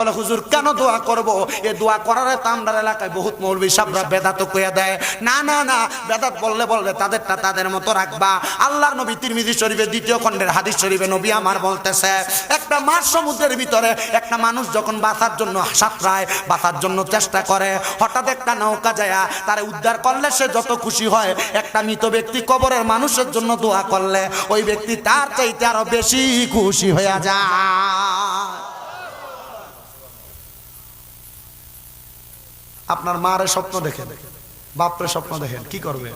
বলে, হুজুর, কেন দোয়া করব? এ দোয়া করার এলাকায় বহুত বেদাত কইয়া দেয়। না না না, বেদাত বললে বলবে, তাদেরটা তাদের মতো রাখবা। আল্লাহর নবী তিরমিজি শরীফে দ্বিতীয় খণ্ডের হাদিস শরীফে নবী আমার বলতেছে, একটা মাছ সমুদ্রের ভিতরে একটা মানুষ যখন বাঁচার জন্য সাঁতরায় বাঁচার জন্য চেষ্টা করে, হঠাৎ একটা নৌকা যায় তারে উদ্ধার করলে সে যত খুশি হয়, একটা মৃত ব্যক্তি কবরের মানুষের জন্য দোয়া করলে, ওই ব্যক্তি তার চাইতে আরও বেশি খুশি হয়ে যায়। আপনার মারে স্বপ্ন দেখেন, বাপরে স্বপ্ন দেখেন, কি করবে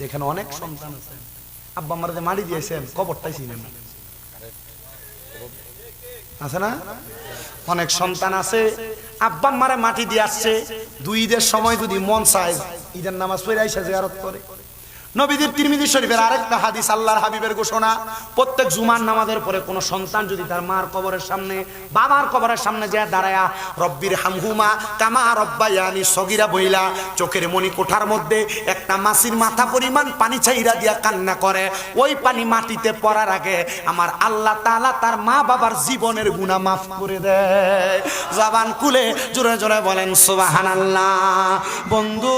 যেখানে অনেক সন্তান আছে। আব্বা আমার যে মারি দিয়েছেন, কবরটাই চিনেন আছে না? অনেক সন্তান আছে, আব্বা মারে মাটি দিয়ে আসছে, দুই ঈদের সময় যদি মন চায়, ঈদের নামাজ পড়ে আইসা জিয়ারত করে। নবীদের তিরমিজি শরীফের আরেকটা হাদিস, আল্লাহর হাবিবের ঘোষণা, প্রত্যেক জুমার নামাজের পরে কোনো সন্তান যদি তার মার কবরের সামনে, বাবার কবরের সামনে যায় দাঁড়ায়া, রব্বির হামহুমা কামা রব্বায়ানি সগিরা বইলা চোখের মনি কোঠার মধ্যে একটা মাসির মাথা পরিমাণ পানি ছাইরা দিয়া কান্না করে। ওই পানি মাটিতে পড়ার আগে আমার আল্লাহ তালা তার মা বাবার জীবনের গুনাহ মাফ করে দেয়। জবান কুলে জোরে জোরে বলেন সোবাহান সুবহানাল্লাহ, বন্ধু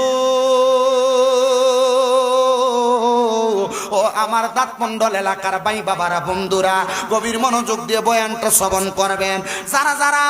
আমার দাঁত মন্ডল এলাকার ভাই বাবারা, বন্ধুরা, গভীর মনোযোগ দিয়ে বয়ানটা শ্রবণ করবেন। যারা যারা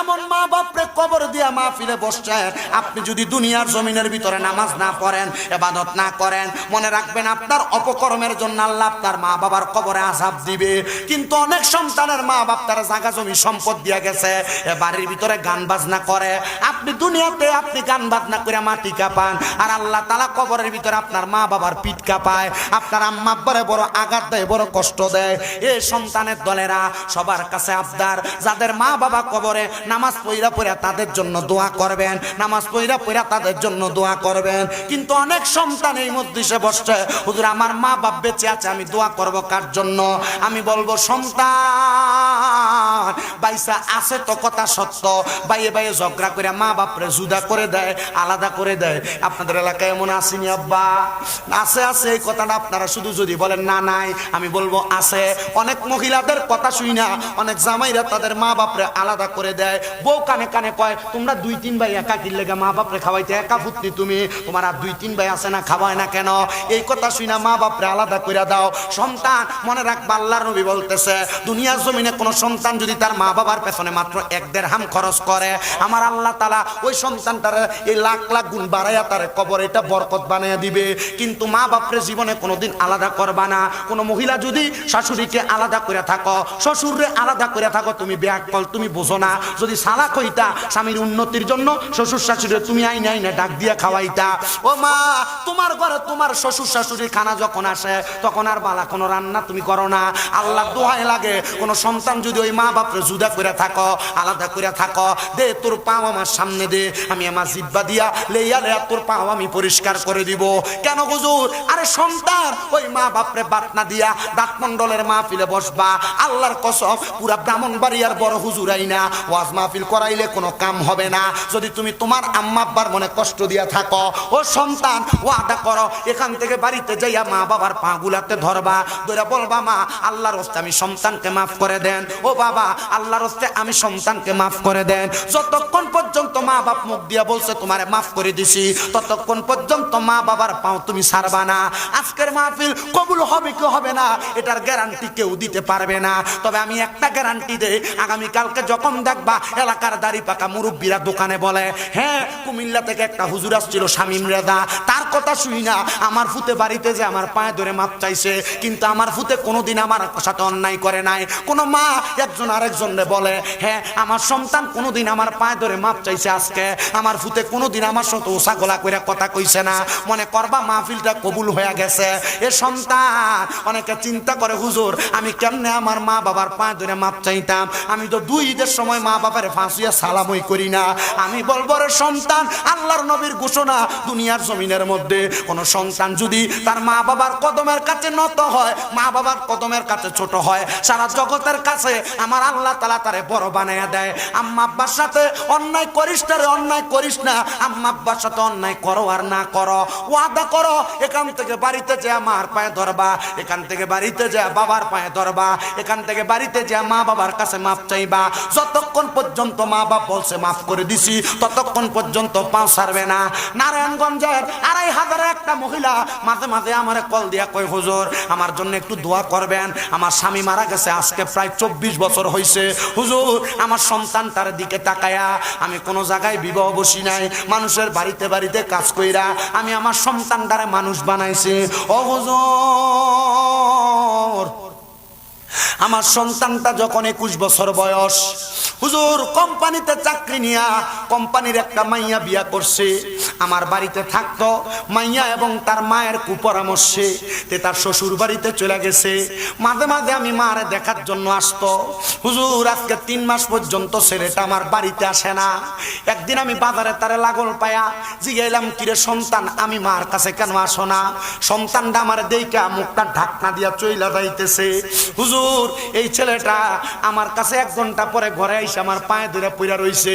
এমন মা বাপরে কবর দিয়া মা ফিরে বসছেন, আপনি যদি দুনিয়ার জমিনের ভিতরে নামাজ না পড়েন, এবাদত না করেন, মনে রাখবেন আপনার অপকর্মের জন্য আল্লাহ আপনার মা বাবার কবরে আজাব দিবে। কিন্তু অনেক সন্তানের মা বাপ তারা জায়গা জমি সম্পদ দিয়া গেছে, এ বাড়ির ভিতরে গান বাজনা করে। আপনি দুনিয়াতে আপনি গান বাজনা করে মাটি কাঁপান, আর আল্লাহ তালা কবরের ভিতরে আপনার মা বাবার পিঠ কাঁপায়। আপনার আম্মা আব্বারে বড় আঘাত দেয়, বড় কষ্ট দেয়। এ সন্তানের দলেরা সবার কাছে আবদার। যাদের মা বাবা কবরে নামাজ পইরা পইরা তাদের জন্য দোয়া করবেন, নামাজ পইরা পইরা তাদের জন্য দোয়া করবেন। কিন্তু অনেক সন্তান এই মধ্যে সে বসছে, হুজুর, আমার মা বাপ বেঁচে আছে, আমি দোয়া করব কার জন্য? আমি বলব, সন্তান, বাইসা আছে তো কথা সত্য। বাইয়ে বাইয়ে ঝগড়া করে মা বাপরে জুদা করে দেয়, আলাদা করে দেয়। আপনাদের এলাকায় এমন আসেনি আব্বা? আছে আছে, এই কথাটা আপনারা শুধু যদি বলেন, না, নাই। আমি বলব, আছে। অনেক মহিলাদের কথা শুই না। অনেক জামাইরা তাদের মা বাপরে আলাদা করে দেয়। বউ কানে কানে কয়, তোমরা দুই, তিন ভাই একা কিনলে মা বাপরে খাওয়াইতে একা ফুটনি তুমি? তোমার আর দুই, তিন ভাই আছে না, খাওয়ায় না কেন? এই কথা শুই না, মা বাপরে আলাদা করে দাও। সন্তান, মনে রাখবা, আল্লাহর নবী বলতেছে, দুনিয়ার জমিনে কোনো সন্তান যদি তার মা বাবার পেছনে মাত্র এক দেড় হাম খরচ করে, আমার আল্লাহ তালা ওই সন্তানটার এই লাখ লাখ গুণ বাড়াইয়া তার কবর এটা বরকত বানাইয়া দিবে। কিন্তু মা বাপরে জীবনে কোনোদিন আলাদা করবা না। কোনো মহিলা যদি শাশুড়িকে আলাদা করে থাকো শ্বশুরে আলাদা করে থাকো, তুমি ব্যাগ কল তুমি বোঝো না। যদি সালাক হইতা, স্বামীর উন্নতির জন্য শ্বশুর শাশুড়ি তুমি আইনে আইনে ডাক দিয়া খাওয়াইতা। ও মা, তোমার ঘরে তোমার শ্বশুর শাশুড়ির খানা যখন আসে, তখন আর বালা কোনো রান্না তুমি করো না। আল্লাহ দোহাই লাগে, কোনো সন্তান যদি ওই মা বাপরে জুদা করে থাকো, আলাদা করে থাকো, দে তোর পাও আমার সামনে দে, আমি আমার জিব্বা দিয়া লেইয়া লেয়া তোর পাও আমি পরিষ্কার করে দিব। কেন হুজুর? আরে সন্তান, ওই মা বাপরে বাট না দিয়া দাঁত মন্ডলের মাহফিলে বসবা। আল্লাহর কসম, পুরা ব্রাহ্মণ বাড়িয়ার বড় হুজুর আইনা ওয়াজ মাহফিল করাইলে কোনো কাম হবে না। যদি তুমি তোমার আম্মা আব্বার মনে কষ্ট দিয়া থাকো, ও সন্তান, ওয়াদা করো, এখান থেকে বাড়িতে যাইয়া মা বাবার পা গুলাতে ধরবা। ধরে বলবা, মা, আল্লাহর হস্তে আমি সন্তানকে মাফ করে দেন। ও বাবা, আল্লাহর হস্তে আমি সন্তানকে মাফ করে দেন। যতক্ষণ পর্যন্ত মা বাপ মুখ দিয়া বলছে, তোমারে মাফ করে দিছি। ততক্ষণ পর্যন্ত মা বাবার পাও তুমি ছাড়বা না। আজকের মাহফিল কবুল হবে কি হবে না, এটার গ্যারান্টি কেউ দিতে পারবে না। তবে আমি একটা গ্যারান্টি দেই আগামী কালকে যখন দেখবা এলাকার দাড়ি পাকা মুরব্বীরা দোকানে বলে হ্যাঁ কুমিল্লা থেকে একটা হুজুর আসছিল, শামিম রেদা তার কথা শুই না, আমার ফুতে বাড়িতে যে আমার পায়ে ধরে মাপ চাইছে, কিন্তু আমার ফুতে কোনোদিন আমার সাথে অন্যায় করে নাই। কোনো মা একজন আরেকজনরে বলে হ্যাঁ আমার সন্তান কোনোদিন আমার পায়ে ধরে মাপ চাইছে আজকে আমার ফুতে কোনোদিন আমার সাথে ওসা গোলা করে কথা কইছে না। মনে করবা মাহফিলটা কবুল হয়ে গেছে। এ সন্তান, অনেকে চিন্তা করে, হুজুর, আমি কেমনে আমার মা বাবার পা ধরে মাপ চাইতাম? আমি তো দুই ঈদের সময় মা বাবার ফাঁসিয়া সালামই করি না। আমি বলব, রে সন্তান, আল্লাহর নবীর ঘোষণা দুনিয়ার জমিনের মধ্যে। কোন সন্তান যদি তার মা বাবার কদমের কাছে নত হয়, মা বাবার কদমের কাছে ছোট হয়, সারা জগতের কাছে আমার আল্লাহ তালা তারে বড় বানাইয়া দেয়। আম্মা আব্বার সাথে অন্যায় করিস তারে অন্যায় করিস না। আম্মা আব্বার সাথে অন্যায় করো আর না করো। ওয়াদা করো, এখান থেকে বাড়িতে যে মার পায়ে ধরবা, এখান থেকে বাড়িতে যা বাবার পায়ে ধরবা, এখান থেকে বাড়িতে যা মা বাবার কাছে মাপ চাইবা। যতক্ষণ পর্যন্ত মা বাপ বলছে, মাফ করে দিছি, ততক্ষণ পর্যন্ত পাও ছাড়বে না। নারায়ণগঞ্জের আড়াই হাজারের একটা মহিলা মাঝে মাঝে আমার কল দিয়া কই হুজুর, আমার জন্য একটু দোয়া করবেন। আমার স্বামী মারা গেছে, আজকে প্রায় চব্বিশ বছর হয়েছে হুজুর, আমার সন্তান তার দিকে তাকায়া আমি কোনো জায়গায় বিবাহ বসি নাই, মানুষের বাড়িতে বাড়িতে কাজ কইরা আমি আমার সন্তান দ্বারা মানুষ বানাইছি। হুজুর আমার সন্তানটা যখন একুশ বছর বয়স, হুজুর, কোম্পানিতে চাকরি নিয়া কোম্পানির একটা মাইয়া বিয়া করছে। আমার বাড়িতে থাকতো, মাইয়া এবং তার মায়ের কুপরামর্শে তে তার শ্বশুর বাড়িতে চলে গেছে। মাঝে মাঝে আমি মারে দেখার জন্য আসতো। হুজুর, আজকে তিন মাস পর্যন্ত ছেলেটা আমার বাড়িতে আসে না। একদিন আমি বাজারে তারে লাগল পায়া, জিগাইলাম, কিরে সন্তান, আমি মার কাছে কেন আসো না? সন্তানটা আমার দেইকা মুখটা ঢাকনা দিয়া চইলা যাইতেছে। এই ছেলেটা আমার কাছে এক ঘণ্টা পরে ঘরে আইসে আমার পায়ে ধরে পইরা রইছে।